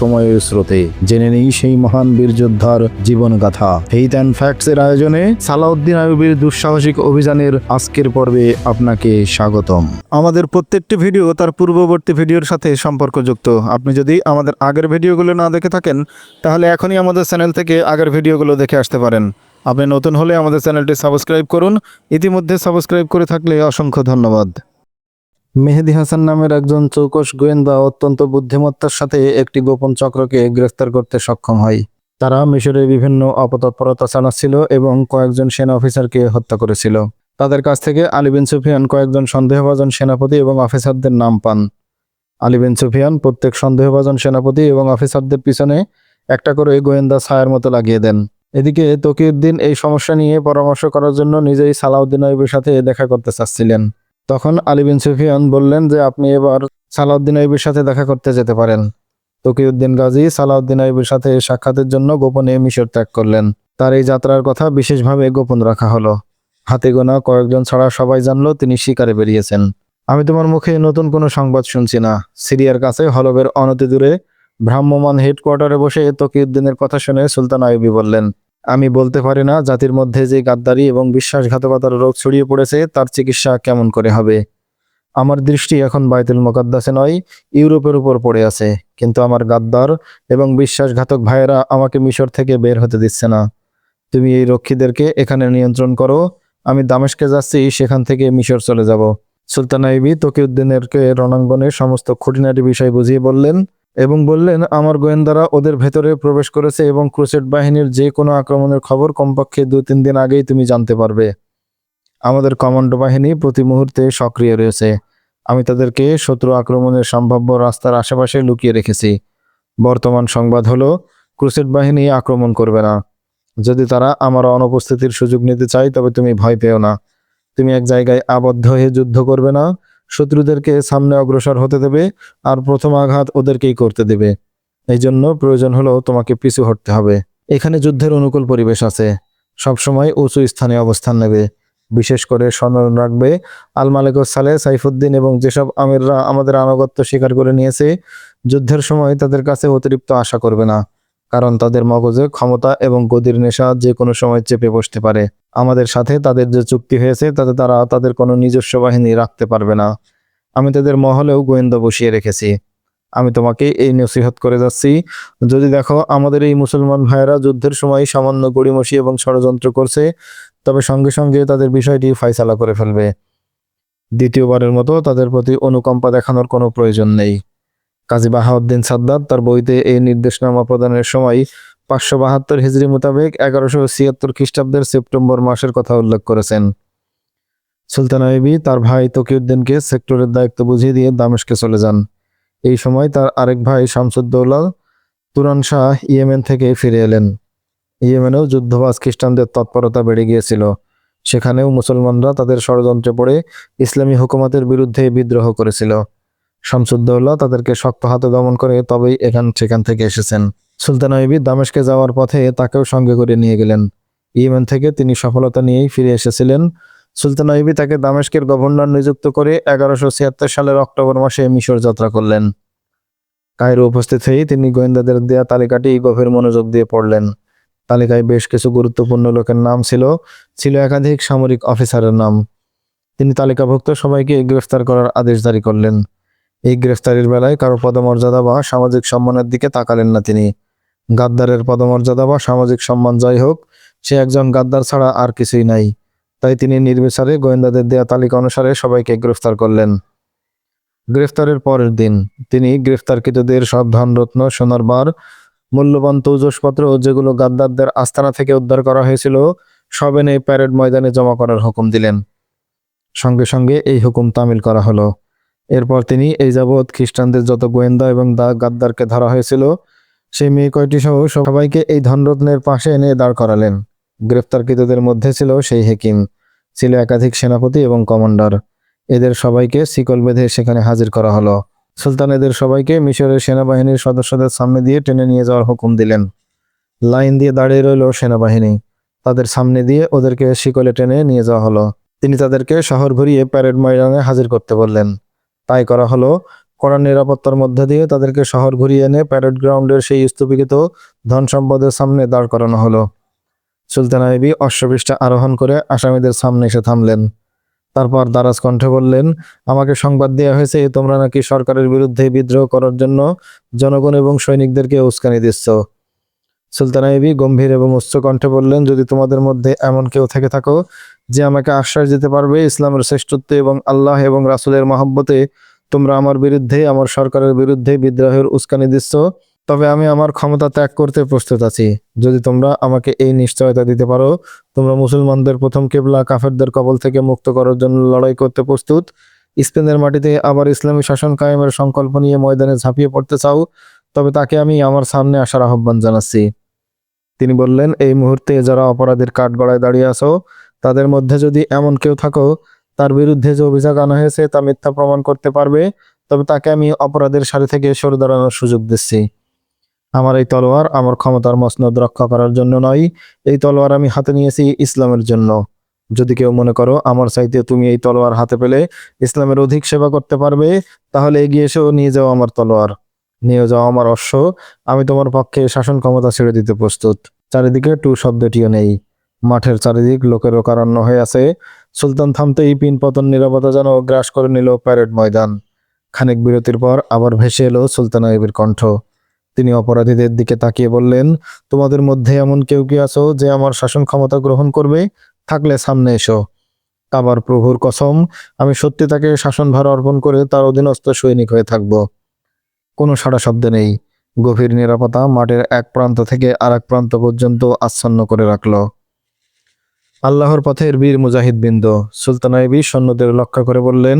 সময়ের স্রোতে। জেনে নেই সেই মহান বীর যোদ্ধার জীবন গাথা ফেইথ অ্যান্ড ফ্যাক্টস এর আয়োজনে সালাউদ্দিন আইয়ুবের দুঃসাহসিক অভিযানের আজকের পর্বে আপনাকে স্বাগতম। আমাদের প্রত্যেকটি ভিডিও তার পূর্ববর্তী ভিডিওর সাথে সম্পর্কযুক্ত। আপনি যদি আমাদের আগের ভিডিওগুলো না দেখে থাকেন, তাহলে এখনই আমাদের চ্যানেল থেকে আগের ভিডিওগুলো দেখে আসতে পারেন। আপনি নতুন হলে আমাদের চ্যানেলটি সাবস্ক্রাইব করুন। ইতিমধ্যে সাবস্ক্রাইব করে থাকলে অসংখ্য ধন্যবাদ। মেহেদি হাসান নামের একজন চৌকস গোয়েন্দা অত্যন্ত বুদ্ধিমত্তার সাথে একটি গোপন চক্রকে গ্রেফতার করতে সক্ষম হয়। তারা মিশরের বিভিন্ন অপতৎপরতা চালাচ্ছিল এবং কয়েকজন সেনা অফিসারকে হত্যা করেছিল। তাদের কাছ থেকে আলী বিন সুফিয়ান কয়েকজন সন্দেহভাজন সেনাপতি এবং অফিসারদের নাম পান। আলী বিন সুফিয়ান প্রত্যেক সন্দেহভাজন সেনাপতি এবং অফিসারদের পিছনে একটা করে গোয়েন্দা ছায়ার মতো লাগিয়ে দেন। এদিকে তকিউদ্দিন এই সমস্যা নিয়ে পরামর্শ করার জন্য নিজেই সালাউদ্দিন আইবের সাথে দেখা করতে চাচ্ছিলেন। তখন আলী বিন সুফিয়ান বললেন যে, আপনি এবার সালাউদ্দিন আইবের সাথে দেখা করতে যেতে পারেন। তকিউদ্দিন গাজী সালাউদ্দিন আইবের সাথে সাক্ষাতের জন্য গোপনে মিশর ত্যাগ করলেন। তার এই যাত্রার কথা বিশেষভাবে গোপন রাখা হলো। হাতে গোনা কয়েকজন ছাড়া সবাই জানলো তিনি শিকারে বেরিয়েছেন। আমি তোমার মুখে নতুন কোনো সংবাদ শুনছি না। সিরিয়ার কাছে হলবের অনতি দূরে ভ্রাম্যমান হেডকোয়ার্টারে বসে তকিউদ্দিনের কথা শুনে সুলতান আইবি বললেন আমি বলতে পারি না, জাতির মধ্যে যে গাদ্দারি এবং বিশ্বাসঘাতকতার রোগ ছড়িয়ে পড়েছে, তার চিকিৎসা কেমন করে হবে? আমার দৃষ্টি এখন বাইতুল মোকাদ্দাসে নয়, ইউরোপের উপর পড়ে আছে। কিন্তু আমার গাদ্দার এবং বিশ্বাসঘাতক ভাইয়েরা আমাকে মিশর থেকে বের হতে দিচ্ছে না। তুমি এই রক্ষীদেরকে এখানে নিয়ন্ত্রণ করো, আমি দামেশকে যাচ্ছি, সেখান থেকে মিশর চলে যাব। সুলতান আইবি তকিউদ্দিনেরকে রণাঙ্গনের সমস্ত খুঁটিনাটি বিষয় বুঝিয়ে বললেন এবং বললেন, আমার গোয়েন্দারা ওদের ভেতরে প্রবেশ করেছে এবং ক্রুসেড বাহিনীর যে কোনো আক্রমণের খবর কমপক্ষে দু তিন দিন আগেই তুমি জানতে পারবে। আমাদের কমান্ডো বাহিনী প্রতি মুহূর্তে সক্রিয় রয়েছে। আমি তাদেরকে শত্রু আক্রমণের সম্ভাব্য রাস্তার আশেপাশে লুকিয়ে রেখেছি। বর্তমান সংবাদ হলো, ক্রুসেড বাহিনী আক্রমণ করবে না। যদি তারা আমার অনুপস্থিতির সুযোগ নিতে চায়, তবে তুমি ভয় পেও না। তুমি এক জায়গায় আবদ্ধ হয়ে যুদ্ধ করবে না শত্রুদেরকে সামনে অগ্রসর হতে দেবে আর প্রথম আঘাত ওদেরকেই করতে দেবে। এই জন্য প্রয়োজন হলো তোমাকে পিছু হটতে হবে। এখানে যুদ্ধের অনুকূল পরিবেশ আছে। সবসময় উঁচু স্থানে অবস্থান নেবে। বিশেষ করে স্মরণ রাখবে। আল মালিক সালে, সাইফুদ্দিন এবং যেসব আমিররা আমাদের আনুগত্য স্বীকার করে নিয়েছে, যুদ্ধের সময় তাদের কাছে অতিরিক্ত আশা করবে না। কারণ তাদের মগজে ক্ষমতা এবং গদির নেশা যে কোনো সময় চেপে বসতে পারে। আমাদের সাথে তাদের যে চুক্তি হয়েছে, তাতে তারা তাদের কোনো নিজস্ব বাহিনী রাখতে পারবে না। আমি তাদের মহলেও গোয়েন্দা বসিয়ে রেখেছি। আমি তোমাকে এই নসিহত করে যাচ্ছি। যদি দেখো, আমাদের এই মুসলমান ভাইয়েরা যুদ্ধের সময় সামান্য গড়িমসি এবং ষড়যন্ত্র করছে, তবে সঙ্গে সঙ্গে তাদের বিষয়টি ফাইসালা করে ফেলবে। দ্বিতীয়বারের মতো তাদের প্রতি অনুকম্পা দেখানোর কোনো প্রয়োজন নেই। কাজী বাহাউদ্দিন সাদ্দাত তার বইতে এই নির্দেশনামা প্রদানের সময় পাঁচশো বাহাত্তর হিজড়ি মোতাবেক এগারোশো ছিয়াত্তর খ্রিস্টাব্দের সেপ্টেম্বর মাসের কথা উল্লেখ করেছেন। সুলতান আইবি তার ভাই তকিউদ্দিনকে সেক্টরের দায়িত্ব বুঝিয়ে দিয়ে দামেশকে চলে যান। এই সময় তার আরেক ভাই শামসুদ্দৌলা তুরান শাহ ইয়েমেন থেকে ফিরে এলেন। ইয়েমেনেও যুদ্ধবাজ খ্রিস্টানদের তৎপরতা বেড়ে গিয়েছিল। সেখানেও মুসলমানরা তাদের ষড়যন্ত্রে পড়ে ইসলামী হুকুমতের বিরুদ্ধে বিদ্রোহ করেছিল। শামসুদ্দৌলা তাদেরকে শক্ত হাতে দমন করে তবেই এখান, সেখান থেকে এসেছেন। সুলতান আইবি দামেশকে যাওয়ার পথে তাকেও সঙ্গে করে নিয়ে গেলেন। ইয়েমেন থেকে তিনি সফলতা নিয়েই ফিরে এসেছিলেন। সুলতান আইবি তাকে দামেশকের গভর্নর নিযুক্ত করে এগারোশো ছিয়াত্তর সালের অক্টোবর মাসে মিশর যাত্রা করলেন। কায়রো উপস্থিত হয়েই তিনি গোয়েন্দাদের দেয়া তালিকাটি গভীর মনোযোগ দিয়ে পড়লেন। তালিকায় বেশ কিছু গুরুত্বপূর্ণ লোকের নাম ছিল ছিল একাধিক সামরিক অফিসারের নাম। তিনি তালিকাভুক্ত সবাইকে গ্রেফতার করার আদেশ জারি করলেন। এই গ্রেফতারির বেলায় কারও পদমর্যাদা বা সামাজিক সম্মানের দিকে তাকালেন না তিনি। গাদ্দারের পদমর্যাদা বা সামাজিক সম্মান যাই হোক, সে একজন গাদ্দার ছাড়া আর কিছুই নাই। তাই তিনি নির্বিচারে গোয়েন্দাদের দেয়া তালিকা অনুসারে সবাইকে গ্রেফতার করলেন। গ্রেফতারের পরের দিন তিনি গ্রেফতারকৃতদের সব ধনরত্ন, সোনার বার, মূল্যবান তৌজসপত্র যেগুলো গাদ্দারদের আস্তানা থেকে উদ্ধার করা হয়েছিল, সব এনে প্যারেড ময়দানে জমা করার হুকুম দিলেন। সঙ্গে সঙ্গে এই হুকুম তামিল করা হলো। এরপর তিনি এই যাবৎ খ্রিস্টানদের যত গোয়েন্দা এবং দা গাদ্দারকে ধরা হয়েছিল, সেই মেয়ে কয়টি সহ সবাইকে এই ধনরত্নের পাশে এনে দাঁড় করালেন। গ্রেফতারকৃতদের মধ্যে ছিল সেই হেকিম, ছিল একাধিক সেনাপতি এবং কমান্ডার। এদের সবাইকে শিকল বেঁধে সেখানে হাজির করা হলো। সুলতান এদের সবাইকে মিশরের সেনাবাহিনীর সদস্যদের সামনে দিয়ে টেনে নিয়ে যাওয়ার হুকুম দিলেন। লাইন দিয়ে দাঁড়িয়ে রইল সেনাবাহিনী। তাদের সামনে দিয়ে ওদেরকে শিকলে টেনে নিয়ে যাওয়া হলো। তিনি তাদেরকে শহর ঘুরিয়ে প্যারেড ময়দানে হাজির করতে বললেন। তাই করা হলো। কড়া নিরাপত্তার মধ্যে দিয়ে তাদেরকে শহর ঘুরিয়ে এনে প্যারেড গ্রাউন্ডের সেই স্তূপীকৃত ধন সম্পদের সামনে দাঁড় করানো হলো। সুলতানা বিবি অশ্বপৃষ্ঠা আরোহণ করে আসামিদের সামনে এসে থামলেন। তারপর দারাজ কণ্ঠে বললেন, আমাকে সংবাদ দেওয়া হয়েছে তোমরা নাকি সরকারের বিরুদ্ধে বিদ্রোহ করার জন্য জনগণ এবং সৈনিকদেরকে উস্কানি দিচ্ছ। সুলতান আইবি গম্ভীর এবং উচ্চ কণ্ঠে বললেন, যদি তোমাদের মধ্যে এমন কেউ থেকে থাকো যে আমাকে আশ্বাস দিতে পারবে, ইসলামের শ্রেষ্ঠত্ব এবং আল্লাহ এবং রাসূলের মহব্বতে তোমরা আমার বিরুদ্ধে, আমার সরকারের বিরুদ্ধে বিদ্রোহের উস্কানি দিচ্ছ, তবে আমি আমার ক্ষমতা ত্যাগ করতে প্রস্তুত আছি। যদি তোমরা আমাকে এই নিশ্চয়তা দিতে পারো, তোমরা মুসলমানদের প্রথম কেবলা কাফেরদের কবল থেকে মুক্ত করার জন্য লড়াই করতে প্রস্তুত। স্পেনের মাটিতে আবার ইসলামী শাসন কায়েমের সংকল্প নিয়ে ময়দানে ঝাঁপিয়ে পড়তে চাও তবে তাকে আমি আমার সামনে আসার আহ্বান জানাচ্ছি। তিনি বললেন, এই মুহূর্তে যারা অপরাধীর কাঠগড়ায় দাঁড়িয়ে আছো, তাদের মধ্যে যদি এমন কেউ থাকো, তার বিরুদ্ধে যে অভিযোগ আনা হয়েছে তা মিথ্যা প্রমাণ করতে পারবে, তবে তাকে আমি অপরাধের সারি থেকে সরে দাঁড়ানোর সুযোগ দিচ্ছি। আমার এই তলোয়ার আমার ক্ষমতার মসনদ রক্ষা করার জন্য নয়, এই তলোয়ার আমি হাতে নিয়েছি ইসলামের জন্য। যদি কেউ মনে করো, আমার চাইতে তুমি এই তলোয়ার হাতে পেলে ইসলামের অধিক সেবা করতে পারবে, তাহলে এগিয়ে এসেও নিয়ে যাও আমার তলোয়ার। নিয়ে যাও আমার অশ্ব। আমি তোমার পক্ষে শাসন ক্ষমতা ছেড়ে দিতে প্রস্তুত। চারিদিকে টু শব্দটিও নেই। মাঠের চারিদিক লোকের কারণ্য হয়ে আছে। সুলতান থামতেই পিন পতন নিরাপত্তা যেন গ্রাস করে নিল প্যারেড ময়দান। খানিক বিরতির পর আবার ভেসে এলো সুলতান আইবের কণ্ঠ। তিনি অপরাধীদের দিকে তাকিয়ে বললেন, তোমাদের মধ্যে এমন কেউ কি আছো যে আমার শাসন ক্ষমতা গ্রহণ করবে? থাকলে সামনে এসো। আবার প্রভুর কসম, আমি সত্যি তাকে শাসনভার অর্পণ করে তার অধীনস্থ সৈনিক হয়ে থাকব। কোনো সাড়া শব্দ নেই। গভীর নিরাপত্তা মাঠের এক প্রান্ত থেকে আর এক প্রান্ত পর্যন্ত আচ্ছন্ন করে রাখল। আল্লাহর পথের বীর মুজাহিদ বৃন্দ। সুলতান আইবি সৈন্যদের লক্ষ্য করে বললেন,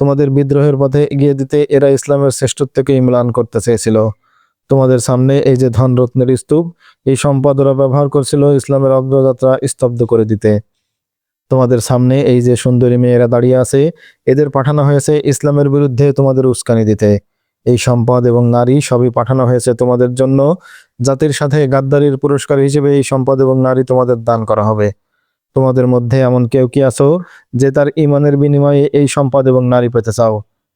তোমাদের বিদ্রোহের পথে এগিয়ে দিতে এরা ইসলামের শ্রেষ্ঠত্বকে ইমলান করতে চেয়েছিল। তোমাদের সামনে এই যে ধনরত্নের স্তূপ, এই সম্পদ ওরা ব্যবহার করছিল ইসলামের অগ্রযাত্রা স্তব্ধ করে দিতে। তোমাদের সামনে এই যে সুন্দরী মেয়েরা দাঁড়িয়ে আছে, এদের পাঠানো হয়েছে ইসলামের বিরুদ্ধে তোমাদের উস্কানি দিতে। এই সম্পদ এবং নারী সবই পাঠানো হয়েছে তোমাদের জন্য। জাতির সাথে গাদ্দারির পুরস্কার হিসেবে এই সম্পদ এবং নারী তোমাদের দান করা হবে। তোমাদের মধ্যে এমন কেউ কি আছো যে তার ইমানের বিনিময়ে এই সম্পদ এবং নারী পেতে চাও?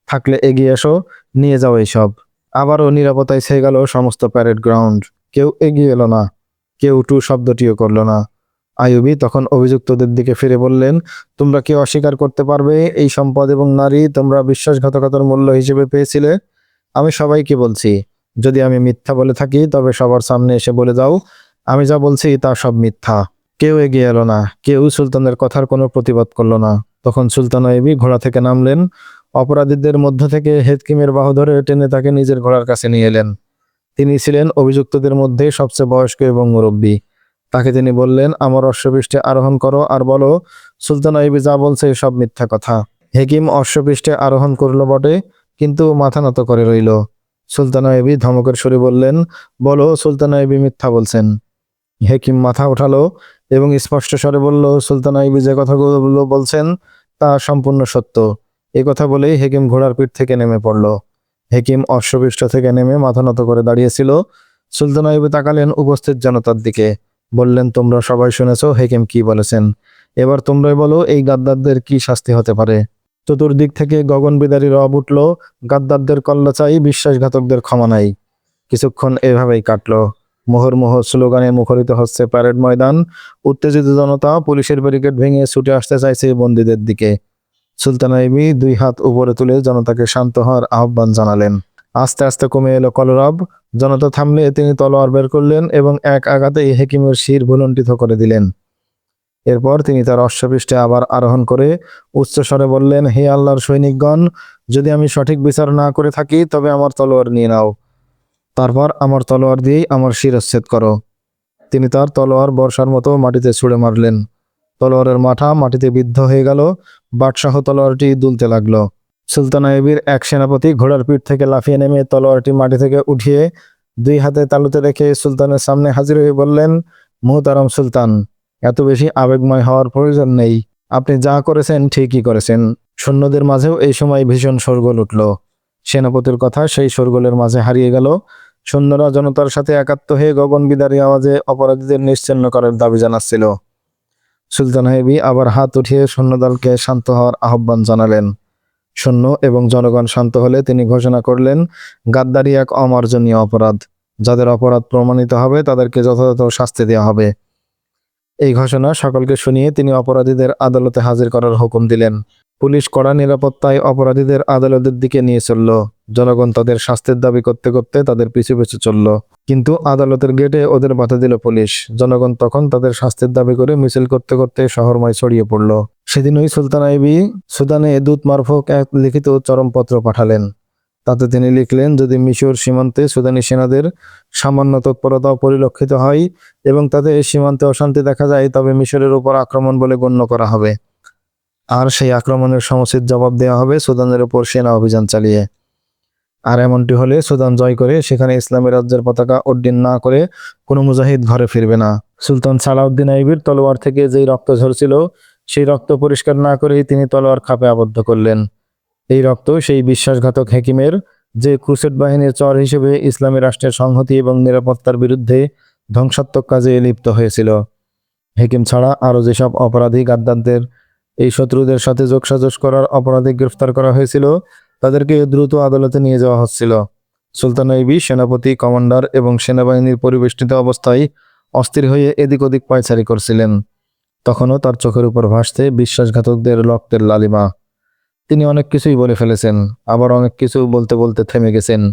থাকলে এগিয়ে এসো, নিয়ে যাও এইসব। আবারও নিরাপত্তায় ছেয়ে গেল সমস্ত প্যারেড গ্রাউন্ড। কেউ এগিয়ে এলো না। কেউ টু শব্দটিও করল না। আয়ুবী তখন অভিযুক্তদের দিকে ফিরে বললেন, তোমরা কি অস্বীকার করতে পারবে? এই সম্পদ এবং নারী তোমরা বিশ্বাসঘাতকতার মূল্য হিসেবে পেয়েছিলে। আমি সবাইকে বলছি, যদি আমি মিথ্যা বলে থাকি, তবে সবার সামনে এসে বলে যাও আমি যা বলছি তা সব মিথ্যা। কেউ এগিয়ে এলো না, কেউ সুলতানের কথার কোনো প্রতিবাদ করল না। তখন সুলতান আইবি ঘোড়া থেকে নামলেন। অপরাধীদের মধ্য থেকে হেদকিমের বাহু ধরে টেনে তাকে নিজের ঘোড়ার কাছে নিয়ে এলেন। তিনি ছিলেন অভিযুক্তদের মধ্যে সবচেয়ে বয়স্ক এবং মুরব্বী। তাকে তিনি বললেন, আমার অশ্বপৃষ্ঠে আরোহণ করো আর বলো, সুলতান আইবি যা বলছে সব মিথ্যা কথা। হেকিম অশ্বপৃষ্ঠে আরোহণ করল বটে। কিন্তু মাথা নত করে রইল। সুলতান আইবি ধমকের সুরে বললেন, বলো, সুলতান আইবি মিথ্যা বলছেন। হেকিম মাথা উঠালো এবং স্পষ্ট স্বরে বলল, সুলতান আইবি যে কথাগুলো বলছেন তা সম্পূর্ণ সত্য। এ কথা বলেই হেকিম ঘোড়ার পিঠ থেকে নেমে পড়ল। হেকিম অশ্বপৃষ্ঠ থেকে নেমে মাথা নত করে দাঁড়িয়েছিল। সুলতান আইবি তাকালেন উপস্থিত জনতার দিকে। বললেন, তোমরা সবাই শুনেছো হেকিম কি বলেছেন। এবার তোমরাই বলো, এই গাদ্দারদের কি শাস্তি হতে পারে? চতুর্দিক থেকে গগন বিদারী রব উঠল, গাদ্দারদের কল্লা চাই, বিশ্বাসঘাতকদের ক্ষমা নাই। কিছুক্ষণ এভাবেই কাটলো। মোহরমোহ স্লোগানে মুখরিত হচ্ছে প্যারেড ময়দান। উত্তেজিত জনতা পুলিশের ব্যারিকেড ভেঙে ছুটে আসতে চাইছে বন্দীদের দিকে। সুলতান আইবি দুই হাত উপরে তুলে জনতাকে শান্ত হওয়ার আহ্বান জানালেন। আস্তে আস্তে কমে এলো কলরব। জনতা থামলে তিনি তলোয়ার বের করলেন এবং এক আঘাতেই হেকিমের শির ভুলণ্ঠিত করে দিলেন। এরপর তিনি তার অশ্বপৃষ্ঠে আবার আরোহণ করে উচ্চস্বরে বললেন, হে আল্লাহর সৈনিকগণ, যদি আমি সঠিক বিচার না করে থাকি, তবে আমার তলোয়ার নিয়ে নাও। তারপর আমার তলোয়ার দিয়েই আমার শিরচ্ছেদ করো। তিনি তার তলোয়ার বর্ষার মতো মাটিতে ছুঁড়ে মারলেন। তলোয়ারের মাথা মাটিতে বিদ্ধ হয়ে গেল, বাদশাহ তলোয়ারটি দুলতে লাগল। সুলতান আইবির এক সেনাপতি ঘোড়ার পিঠ থেকে লাফিয়ে নেমে তলোয়ারটি মাটি থেকে উঠিয়ে দুই হাতে তালুতে রেখে সুলতানের সামনে হাজির হয়ে বললেন, মুহতারাম সুলতান এত বেশি আবেগময় হওয়ার প্রয়োজন নেই। আপনি যা করেছেন, ঠিকই করেছেন। সৈন্যদের মাঝেও এই সময় ভীষণ শোরগোল উঠল। সেনাপতির কথা সেই শোরগোলের মাঝে হারিয়ে গেল। সৈন্যরা জনতার সাথে একাত্ম হয়ে গগন বিদারী আওয়াজে অপরাধীদের নিশ্চিন্ন করার দাবি জানাচ্ছিল। সুলতান হেবি আবার হাত উঠিয়ে সৈন্যদলকে শান্ত হওয়ার আহ্বান জানালেন। সৈন্য এবং জনগণ শান্ত হলে তিনি ঘোষণা করলেন, গাদ্দারি এক অমার্জনীয় অপরাধ। যাদের অপরাধ প্রমাণিত হবে, তাদেরকে যথাযথ শাস্তি দেওয়া হবে। এই ঘোষণা সকলকে শুনিয়ে তিনি অপরাধীদের আদালতে হাজির করার হুকুম দিলেন। পুলিশ কড়া নিরাপত্তায় অপরাধীদের আদালতের দিকে নিয়ে চলল। জনগণ তাদের শাস্তির দাবি করতে করতে তাদের পিছু পিছু চলল। কিন্তু আদালতের গেটে ওদের বাধা দিল পুলিশ। জনগণ তখন তাদের শাস্তির দাবি করে মিছিল করতে করতে শহরময় ছড়িয়ে পড়ল। সেদিন ওই সুলতান আইবি সুদানে দূত মারফক এক লিখিত চরমপত্র পাঠালেন। তাতে তিনি লিখলেন, যদি মিশর সীমান্তে সুদানি সেনাদের সামান্য তৎপরতা পরিলক্ষিত হয় এবং তাদের সীমান্তে অশান্তি দেখা যায়, তবে মিশরের উপর আক্রমণ বলে গণ্য করা হবে। আর সেই আক্রমণের সমুচিত জবাব দেওয়া হবে সুদানের উপর সেনা অভিযান চালিয়ে। আর এমনটি হলে সুদান জয় করে সেখানে ইসলামী রাজ্যের পতাকা উড্ডীন না করে কোনো মুজাহিদ ঘরে ফিরবে না। সুলতান সালাউদ্দিন আইবির তলোয়ার থেকে যেই রক্ত ঝরছিল, সেই রক্ত পরিষ্কার না করেই তিনি তলোয়ার খাপে আবদ্ধ করলেন। এই রক্ত সেই বিশ্বাসঘাতক হেকিমের যে ক্রুসেড বাহিনীর চর হিসেবে ইসলামী রাষ্ট্রের সংহতি এবং নিরাপত্তার বিরুদ্ধে ধ্বংসাত্মক কাজে লিপ্ত হয়েছিল। হেকিম ছাড়া আরও যেসব অপরাধী গাদ্দারদের এই শত্রুদের সাথে যোগসাজশ করার অপরাধে গ্রেফতার করা হয়েছিল, তাদেরকে দ্রুত আদালতে নিয়ে যাওয়া হচ্ছিল। সুলতান আইবি সেনাপতি, কমান্ডার এবং সেনাবাহিনীর পরিবেষ্টিত অবস্থায় অস্থির হয়ে এদিক ওদিক পায়চারি করছিলেন। তখনও তার চোখের উপর ভাসতে বিশ্বাসঘাতকদের রক্তের লালিমা তিনি অনেক কিছুই বলে ফেলেছেন, আবার অনেক কিছু বলতে বলতে থেমে গেছেন।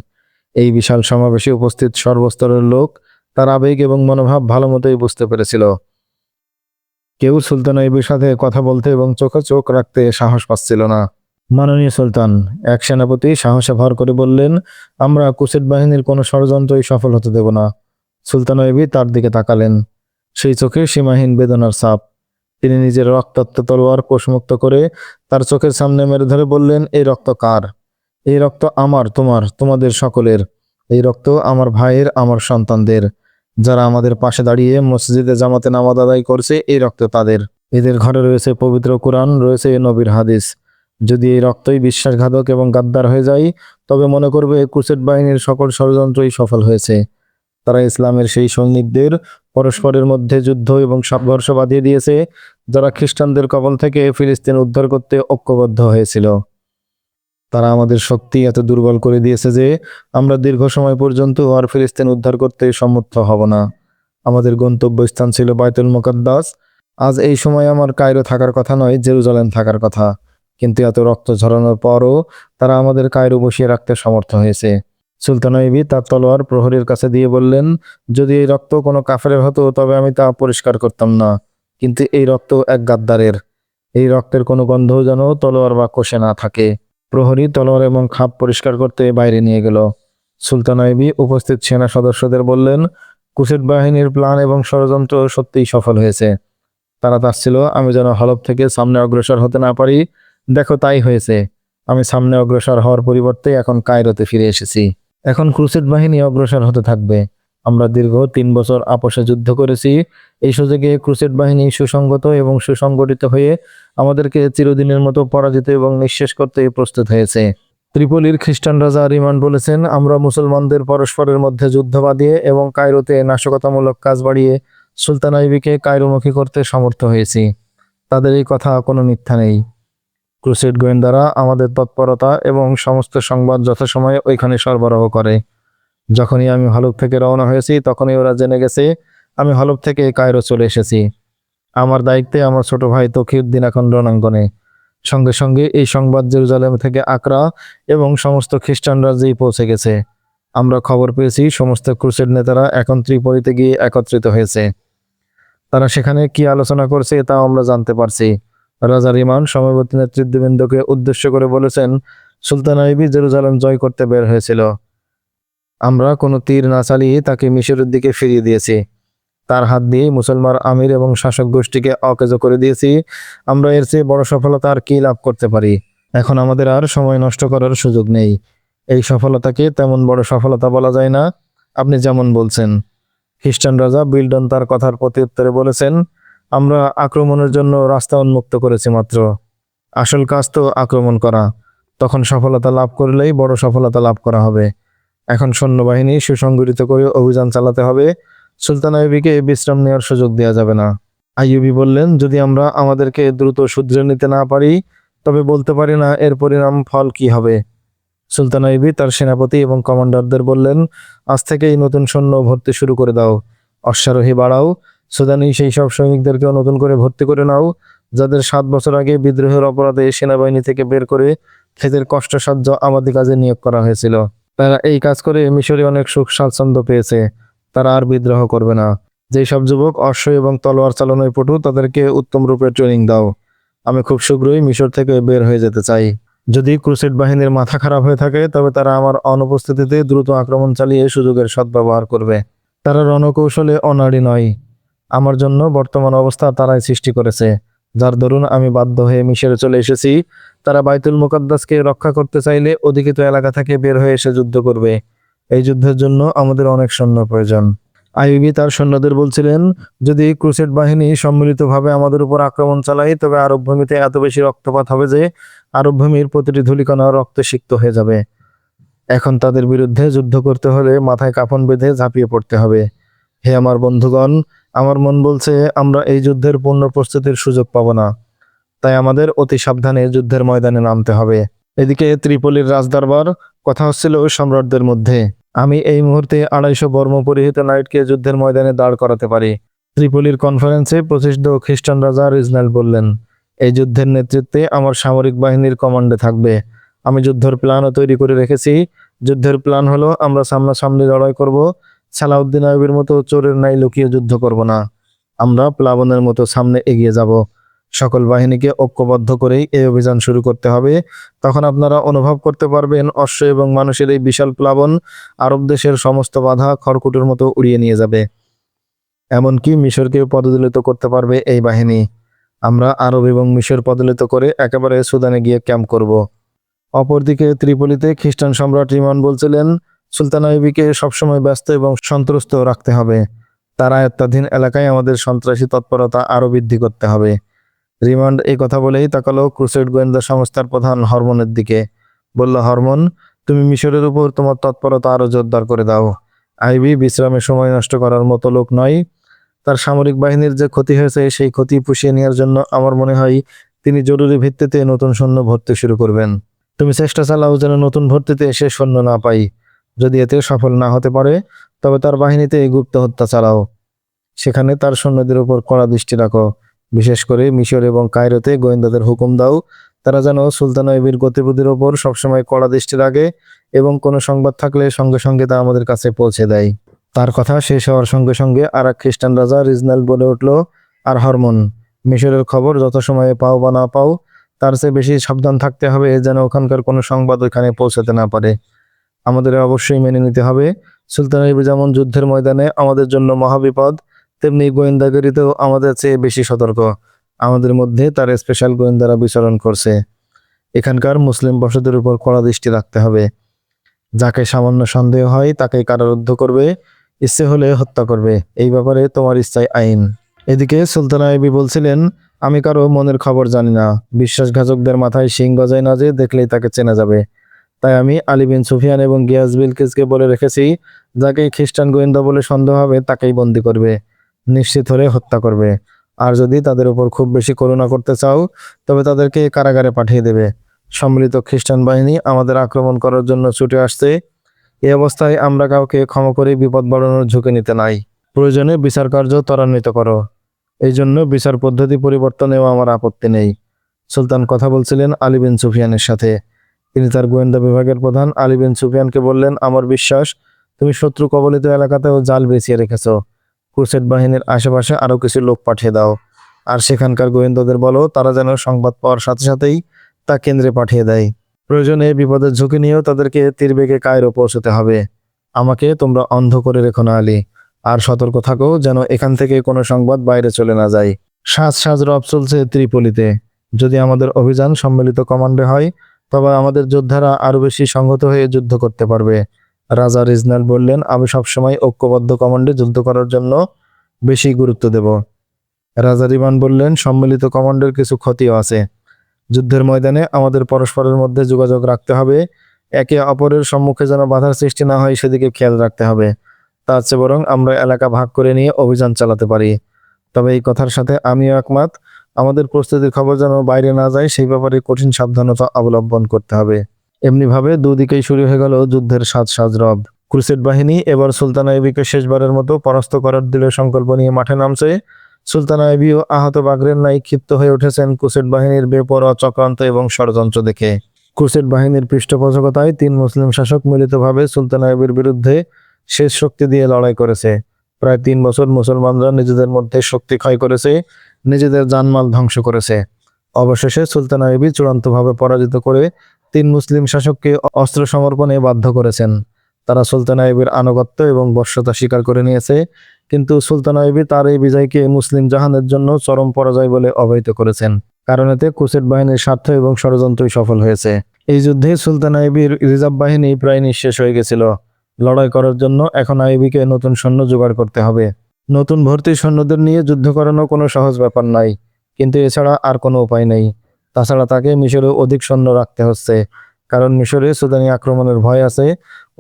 এই বিশাল সমাবেশে উপস্থিত সর্বস্তরের লোক তার আবেগ এবং মনোভাব ভালো মতোই বুঝতে পেরেছিল। কেউ সুলতান আইবির সাথে কথা বলতে এবং চোখে চোখ রাখতে সাহস পাচ্ছিল না। মাননীয় সুলতান, এক সেনাপতি সাহসে ভর করে বললেন, আমরা কুসেট বাহিনীর কোনো ষড়যন্ত্রই সফল হতে দেব না। সুলতান আইবি তার দিকে তাকালেন। সেই চোখে সীমাহীন বেদনার ছাপ। তিনি নিজের রক্তাক্ত তলোয়ার কোষমুক্ত করে তার চোখের সামনে মেরে ধরে বললেন, এই রক্ত কার? এই রক্ত আমার, তোমার, তোমাদের সকলের। এই রক্ত আমার ভাইয়ের, আমার সন্তানদের। যারা আমাদের পাশে দাঁড়িয়ে মসজিদে জামাতে নামাজ আদায় করছে, এই রক্ত তাদের। এদের ঘরে রয়েছে পবিত্র কোরআন, রয়েছে নবীর হাদিস। যদি এই রক্তই বিশ্বাসঘাতক এবং গাদ্দার হয়ে যায়, তবে মনে করবে কুসেট বাহিনীর সকল ষড়যন্ত্রই সফল হয়েছে। তারা ইসলামের সেই সৈনিকদের পরস্পরের মধ্যে যুদ্ধ এবং সংঘর্ষ বাঁধিয়ে দিয়েছে, যারা খ্রিস্টানদের কবল থেকে ফিলিস্তিন উদ্ধার করতে ঐক্যবদ্ধ হয়েছিল। তারা আমাদের শক্তি এত দুর্বল করে দিয়েছে যে, আমরা দীর্ঘ সময় পর্যন্ত আর ফিলিস্তিন উদ্ধার করতে সমর্থ হব না। আমাদের গন্তব্যস্থান ছিল বায়তুল মোকাদ্দাস। আজ এই সময় আমার কায়রো থাকার কথা নয়, জেরুজালেম থাকার কথা। কিন্তু এত রক্ত ঝরানোর পরও তারা আমাদের কায়রো বসিয়ে রাখতে সমর্থ হয়েছে। সুলতান আইবি তার তলোয়ার প্রহরীর কাছে দিয়ে বললেন, যদি এই রক্ত কোনো কাফেরের হতো, তবে আমি তা পরিষ্কার করতাম না। কিন্তু এই রক্ত এক গাদ্দারের। এই রক্তের কোনো গন্ধও যেন তলোয়ার বা কোষে না থাকে। প্রহরী তলোয়ার এবং খাপ পরিষ্কার করতে বাইরে নিয়ে গেল। সুলতান আইবি উপস্থিত সেনা সদস্যদের বললেন কুসেট বাহিনীর প্ল্যান এবং ষড়যন্ত্র সত্যিই সফল হয়েছে। তারা চাচ্ছিল, আমি যেন হলফ থেকে সামনে অগ্রসর হতে না পারি। দেখো, তাই হয়েছে। আমি সামনে অগ্রসর হওয়ার পরিবর্তে এখন কায়রোতে ফিরে এসেছি। এখন ক্রুসেড বাহিনী অগ্রসর হতে থাকবে। আমরা দীর্ঘ তিন বছর আপোষে যুদ্ধ করেছি। এই সুযোগে ক্রুসেড বাহিনী সুসংগত এবং সুসংগঠিত হয়ে আমাদেরকে চিরদিনের মতো পরাজিত এবং নিঃশেষ করতে প্রস্তুত হয়েছে। ত্রিপলির খ্রিস্টান রাজা রিমান বলেছেন, আমরা মুসলমানদের পরস্পরের মধ্যে যুদ্ধ বাঁধিয়ে এবং কায়রোতে নাশকতামূলক কাজ বাড়িয়ে সুলতান আইবিকে কায়রোমুখী করতে সমর্থ হয়েছি। তাদের এই কথা কোনো মিথ্যা নেই। ক্রুসেড গোয়েন্দারা আমাদের তৎপরতা এবং সমস্ত সংবাদ যথাসময়ে ওইখানে সরবরাহ করে। যখনই আমি হলুক থেকে রওনা হয়েছি, তখনই ওরা জেনে গেছে, আমি হলুক থেকে কায়রো চলে এসেছি। আমার দায়িত্বে আমার ছোট ভাই তকিউদ্দিন এখন রণাঙ্গনে। সঙ্গে সঙ্গে এই সংবাদ জেরুজালেম থেকে আকরা এবং সমস্ত খ্রিস্টান রাজ্যেই পৌঁছে গেছে। আমরা খবর পেয়েছি, সমস্ত ক্রুসেড নেতারা এখন ত্রিপলিতে গিয়ে একত্রিত হয়েছে। তারা সেখানে কি আলোচনা করছে তা আমরা জানতে পারছি। রাজা রিমান সমবর্তী নেতৃত্ববৃন্দকে উদ্দেশ্য করে বলেছেন, সুলতান আইবি জেরুজালেম জয় করতে বের হয়েছিল। আমরা কোনো তীর না চালিয়ে তাকে মিশরের দিকে ফিরিয়ে দিয়েছি। তার হাত দিয়ে মুসলমান আমির এবং শাসক গোষ্ঠীকে অকেজ করে দিয়েছি। আমরা এর চেয়ে বড় সফলতা আর কি লাভ করতে পারি? এখন আমাদের আর সময় নষ্ট করার সুযোগ নেই। এই সফলতাকে তেমন বড় সফলতা বলা যায় না। আপনি যেমন বলছেন। খ্রিস্টান রাজা বিল্ডন তার কথার প্রতি উত্তরে বলেছেন আমরা আক্রমণের জন্য রাস্তা উন্মুক্ত করেছি মাত্র। আসল কাজ তো আক্রমণ করা। তখন সফলতা লাভ করলেই বড় সফলতা লাভ করা হবে। এখন সৈন্যবাহিনী সুসংগঠিত করে অভিযান চালাতে হবে। সুলতান আইবিকে বিশ্রাম নেওয়ার সুযোগ দেওয়া যাবে না। আইয়ুবি বললেন, যদি আমরা আমাদেরকে দ্রুত শুধরে নিতে না পারি, তবে বলতে পারি না এর পরিণাম ফল কি হবে? সুলতান আইবি তার সেনাপতি এবং কমান্ডারদের বললেন, আজ থেকেই নতুন সৈন্য ভর্তি শুরু করে দাও। অশ্বারোহী বাড়াও। সুদানি সেই সব সৈনিকদেরকেও নতুন করে ভর্তি করে নাও, যাদের সাত বছর আগে বিদ্রোহের অপরাধে সেনাবাহিনী থেকে বের করে খেতের কষ্টসাধ্য আমাদের কাজে নিয়োগ করা হয়েছিল। তারা এই কাজ করে মিশরে অনেক সুখ স্বাচ্ছন্দ্য পেয়েছে। তারা আর বিদ্রোহ করবে না। যেই সব যুবক অশ্ব এবং তলোয়ার চালানোয় পটু, তাদেরকে উত্তম রূপে ট্রেনিং দাও। আমি খুব শীঘ্রই মিশর থেকে বের হয়ে যেতে চাই। যদি ক্রুসেড বাহিনীর মাথা খারাপ হয়ে থাকে, তবে তারা আমার অনুপস্থিতিতে দ্রুত আক্রমণ চালিয়ে সুযোগের সদ্ব্যবহার করবে। তারা রণকৌশলে অনাড়ি নয়। আমার জন্য বর্তমান অবস্থা তারাই সৃষ্টি করেছে। যার দরুন আমি বাধ্য হয়ে মিশরে চলে এসেছি। তারা বাইতুল মুকাদ্দাসকে রক্ষা করতে চাইলে অধিকৃত এলাকা থেকে বের হয়ে এসে যুদ্ধ করবে। এই যুদ্ধের জন্য আমাদের অনেক সৈন্য প্রয়োজন। আইবি তার সৈন্যদের বলছিলেন, যদি ক্রুসেড বাহিনী সম্মিলিতভাবে আমাদের উপর আক্রমণ চালায়, তবে আরব ভূমিতে এত বেশি রক্তপাত হবে যে আরব ভূমির প্রতিটি ধূলিকণা রক্তে সিক্ত হয়ে যাবে। এখন তাদের বিরুদ্ধে যুদ্ধ করতে হলে মাথায় কাফন বেঁধে ঝাঁপিয়ে পড়তে হবে। হে আমার বন্ধুগণ আমার মন বলছে, আমরা এই যুদ্ধের পূর্ণ প্রস্তুতির সুযোগ পাব না। তাই আমাদের অতি সাবধানে যুদ্ধের ময়দানে নামতে হবে। এদিকে ত্রিপলির রাজদরবার, কথা হচ্ছিল সম্রাটদের মধ্যে, আমি এই মুহূর্তে আড়াইশো বর্ম পরিহিত নাইটকে যুদ্ধের ময়দানে দাঁড় করাতে পারি। ত্রিপলির কনফারেন্সে প্রতিষ্ঠিত খ্রিস্টান রাজা রিজনাল বললেন, এই যুদ্ধের নেতৃত্বে আমার সামরিক বাহিনীর কমান্ডে থাকবে। আমি যুদ্ধের প্ল্যানও তৈরি করে রেখেছি। যুদ্ধের প্ল্যান হলো, আমরা সামনাসামনি লড়াই করব সালাউদ্দিন আইবের মতো চোরের নাই লুকিয়ে যুদ্ধ করব না। আমরা প্লাবনের মতো সামনে এগিয়ে যাব। সকল বাহিনীকে ঐক্যবদ্ধ করেই এই অভিযান শুরু করতে হবে। তখন আপনারা অনুভব করতে পারবেন, অশ্ব এবং মানুষের এই বিশাল প্লাবন আরব দেশের সমস্ত বাধা খড়কুটোর মতো উড়িয়ে নিয়ে যাবে। এমনকি মিশরকেও পদদলিত করতে পারবে এই বাহিনী। আমরা আরব এবং মিশর পদলিত করে একেবারে সুদানে গিয়ে ক্যাম্প করব। অপরদিকে ত্রিপলিতে খ্রিস্টান সম্রাট রিমান বলছিলেন সুলতান আইবিকে সবসময় ব্যস্ত এবং সন্ত্রস্ত রাখতে হবে। তার আয়ত্তাধীন এলাকায় আমাদের সন্ত্রাসী তৎপরতা আরও বৃদ্ধি করতে হবে। রিমান্ড এই কথা বলেই তাকালো ক্রুসেড গোয়েন্দা সংস্থার প্রধান হরমোনের দিকে। বলল, হরমোন, তুমি মিশরের উপর তোমার তৎপরতা আরও জোরদার করে দাও। আইবি বিশ্রামে সময় নষ্ট করার মতো লোক নয়। তার সামরিক বাহিনীর যে ক্ষতি হয়েছে, সেই ক্ষতি পুষিয়ে নেওয়ার জন্য আমার মনে হয় তিনি জরুরি ভিত্তিতে নতুন সৈন্য ভর্তি শুরু করবেন। তুমি চেষ্টা চালাও যেন নতুন ভর্তিতে সে সৈন্য না পাই। যদি এতে সফল না হতে পারে, তবে তার বাহিনীতে এই গুপ্ত হত্যা চালাও। সেখানে তার সৈন্যদের উপর কড়া দৃষ্টি রাখো। বিশেষ করে মিশর এবং কায়রোতে গোয়েন্দাদের হুকুম দাও। তারা যেন সুলতান এবির গতিবিধির ওপর সবসময় কড়া দৃষ্টি রাখে এবং কোনো সংবাদ থাকলে সঙ্গে সঙ্গে তা আমাদের কাছে পৌঁছে দেয়। তার কথা শেষ হওয়ার সঙ্গে সঙ্গে আর এক খ্রিস্টান রাজা রিজনাল বলে উঠল, আর হরমোন, মিশরের খবর যত সময়ে পাও বা না পাও, তার চেয়ে বেশি সাবধান থাকতে হবে যেন ওখানকার কোনো সংবাদ ওখানে পৌঁছাতে না পারে। আমাদের অবশ্যই মেনে নিতে হবে। সুলতান আইবি যেমন যুদ্ধের ময়দানে আমাদের জন্য মহাবিপদ, তেমনি গোয়েন্দাগিরিতেও আমাদের চেয়ে বেশি সতর্ক। আমাদের মধ্যে তার স্পেশাল গোয়েন্দারা বিচরণ করছে। এখানকার মুসলিম বসতির উপর কড়া দৃষ্টি রাখতে হবে। যাকে সামান্য সন্দেহ হয় তাকে কারারুদ্ধ করবে, ইচ্ছে হলে হত্যা করবে। এই ব্যাপারে তোমার ইচ্ছাই আইন। এদিকে সুলতান আইবি বলছিলেন, আমি কারও মনের খবর জানি না। বিশ্বাসঘাতকদের মাথায় শিং গজায় না যে দেখলেই তাকে চেনা যাবে। তাই আমি আলী বিন সুফিয়ান এবং গিয়াস বিলকিসকে বলে রেখেছি যাকে খ্রিস্টান গোয়েন্দা বলে সন্দেহ হবে, তাকেই বন্দি করবে, নিশ্চিত হলে হত্যা করবে। আর যদি তাদের উপর খুব বেশি করুণা করতে চাও, তবে তাদেরকে কারাগারে পাঠিয়ে দেবে। সম্মিলিত খ্রিস্টান বাহিনী আমাদের আক্রমণ করার জন্য ছুটে আসছে। এ অবস্থায় আমরা কাউকে ক্ষমা করে বিপদ বাড়ানোর ঝুঁকি নিতে নাই। প্রয়োজনে বিচার কার্য ত্বরান্বিত করো। এই জন্য বিচার পদ্ধতি পরিবর্তনেও আমার আপত্তি নেই। সুলতান কথা বলছিলেন আলী বিন সুফিয়ানের সাথে। তিনি তার গোয়েন্দা বিভাগের প্রধান আলী বিন সুফিয়ানকে বললেন, আমার বিশ্বাস, তুমি শত্রু কবলিত এলাকাতেও জাল বেছিয়ে রেখেছ। ক্রুসেড বাহিনীর আশেপাশে আরও কিছু লোক পাঠিয়ে দাও। আর সেখানকার গোয়েন্দাদের বলো, তারা যেন সংবাদ পাওয়ার সাথে সাথেই তা কেন্দ্রে পাঠিয়ে দেয়। প্রয়োজনে বিপদের ঝুঁকি নিয়েও তাদেরকে তীরবেগে কায়রো পৌঁছতে হবে। আমাকে তোমরা অন্ধ করে রেখো না আলী। আর সতর্ক থাকো যেন এখান থেকে কোনো সংবাদ বাইরে চলে না যায়। সাজ সাজ রব চলছে ত্রিপলিতে। যদি আমাদের অভিযান সম্মিলিত কমান্ডে হয় তবে আমাদের যোদ্ধারা আরও বেশি সংহত হয়ে যুদ্ধ করতে পারবে। রাজা রিজনাল বললেন, আমি সবসময় ঐক্যবদ্ধ কমান্ডে যুদ্ধ করার জন্য বেশি গুরুত্ব দেব। রাজা রিমান বললেন, সম্মিলিত কমান্ডের কিছু ক্ষতিও আছে। যুদ্ধের ময়দানে আমাদের পরস্পরের মধ্যে যোগাযোগ রাখতে হবে। একে অপরের সম্মুখে যেন বাধার সৃষ্টি না হয়, সেদিকে খেয়াল রাখতে হবে। তার চেয়ে বরং আমরা এলাকা ভাগ করে নিয়ে অভিযান চালাতে পারি। তবে এই কথার সাথে আমিও একমত। আমাদের প্রস্তুতির খবর যেন বাইরে না যায়, সেই ব্যাপারে কঠিন সাবধানতা অবলম্বন করতে হবে। এমনিভাবে দুদিকেই শুরু হয়ে গেল যুদ্ধের সাজ সাজ রব ক্রুসেড বাহিনী এবার সুলতান আইবিকে শেষবারের মতো পরাস্ত করার দৃঢ় সংকল্প নিয়ে মাঠে নামছে। সুলতান আইবিও আহত বাগরের নাই ক্ষিপ্ত হয়ে উঠেছেন ক্রুসেড বাহিনীর বেপরোয়া চক্রান্ত এবং ষড়যন্ত্র দেখে। ক্রুসেড বাহিনীর পৃষ্ঠপোষকতায় তিন মুসলিম শাসক মিলিতভাবে সুলতান আইবির বিরুদ্ধে শেষ শক্তি দিয়ে লড়াই করেছে। প্রায় তিন বছর মুসলমানরা নিজেদের মধ্যে শক্তি ক্ষয় করেছে। নিজেদের জানমাল ধ্বংস করেছে। অবশেষে সুলতান আইবি চূড়ান্তভাবে পরাজিত করে তিন মুসলিম শাসককে অস্ত্র সমর্পণে বাধ্য করেছেন। তারা সুলতান আইবির আনুগত্য এবং বর্ষতা স্বীকার করে নিয়েছে, কিন্তু সুলতান আইবি তার এই বিজয়কে মুসলিম জাহানের জন্য চরম পরাজয় বলে অবহিত করেছেন। কারণ এতে কুসেট বাহিনীর স্বার্থ এবং ষড়যন্ত্রই সফল হয়েছে। এই যুদ্ধে সুলতান আইবির রিজার্ভ বাহিনী প্রায় নিঃশেষ হয়ে গেছিল। লড়াই করার জন্য এখন আইবিকে নতুন সৈন্য জোগাড় করতে হবে। নতুন ভর্তি সৈন্যদের নিয়ে যুদ্ধ করানো কোনো সহজ ব্যাপার নাই, কিন্তু এছাড়া আর কোনো উপায় নেই। তাছাড়া তাকে মিশরে অধিক সৈন্য রাখতে হচ্ছে, কারণ মিশরে সুদানি আক্রমণের ভয় আছে।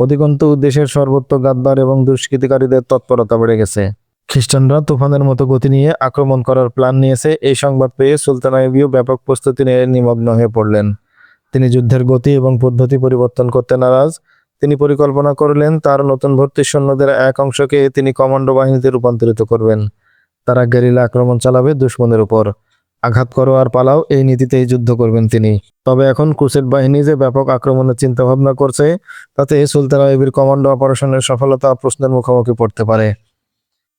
অধিকন্তু, দেশের সর্বত্র গাদ্দার এবং দুষ্কৃতিকারীদের তৎপরতা বেড়ে গেছে। খ্রিস্টানরা তুফানের মতো গতি নিয়ে আক্রমণ করার প্ল্যান নিয়েছে। এই সংবাদ পেয়ে সুলতান আইবিও ব্যাপক প্রস্তুতি নিয়ে নিমগ্ন হয়ে পড়লেন। তিনি যুদ্ধের গতি এবং পদ্ধতি পরিবর্তন করতে নারাজ। তিনি পরিকল্পনা করলেন, তার নতুন ভর্তি সৈন্যদের এক অংশকে তিনি কমান্ডো বাহিনীতে রূপান্তরিত করবেন। তারা গেরিলা আক্রমণ চালাবে দুশ্মনের উপর। আঘাত করো আর পালাও, এই নীতিতেই যুদ্ধ করবেন তিনি। তবে এখন ক্রুসেড বাহিনী যে ব্যাপক আক্রমণের চিন্তা ভাবনা করছে, তাতে সুলতান আইবির কমান্ডো অপারেশনের সফলতা প্রশ্নের মুখোমুখি পড়তে পারে।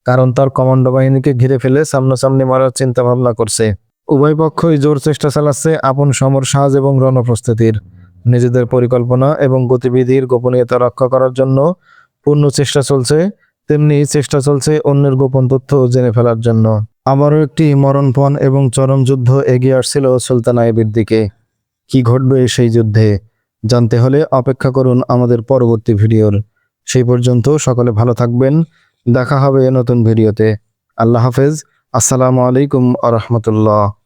কারণ তার কমান্ডো বাহিনীকে ঘিরে ফেলে সামনাসামনি মারার চিন্তা ভাবনা করছে। উভয় পক্ষই জোর চেষ্টা চালাচ্ছে আপন সমর সাজ এবং রণপ্রস্তুতির। নিজেদের পরিকল্পনা এবং গতিবিধির গোপনীয়তা রক্ষা করার জন্য পূর্ণ চেষ্টা চলছে, তেমনি চেষ্টা চলছে অন্যের গোপন তথ্য জেনে ফেলার জন্য। আবারও একটি মরণপণ এবং চরম যুদ্ধ এগিয়ে আসছিল সুলতান আইবির দিকে। কি ঘটবে সেই যুদ্ধে? জানতে হলে অপেক্ষা করুন আমাদের পরবর্তী ভিডিওর। সেই পর্যন্ত সকলে ভালো থাকবেন। দেখা হবে নতুন ভিডিওতে। আল্লাহ হাফেজ। আসসালামু আলাইকুম আ রহমতুল্লাহ।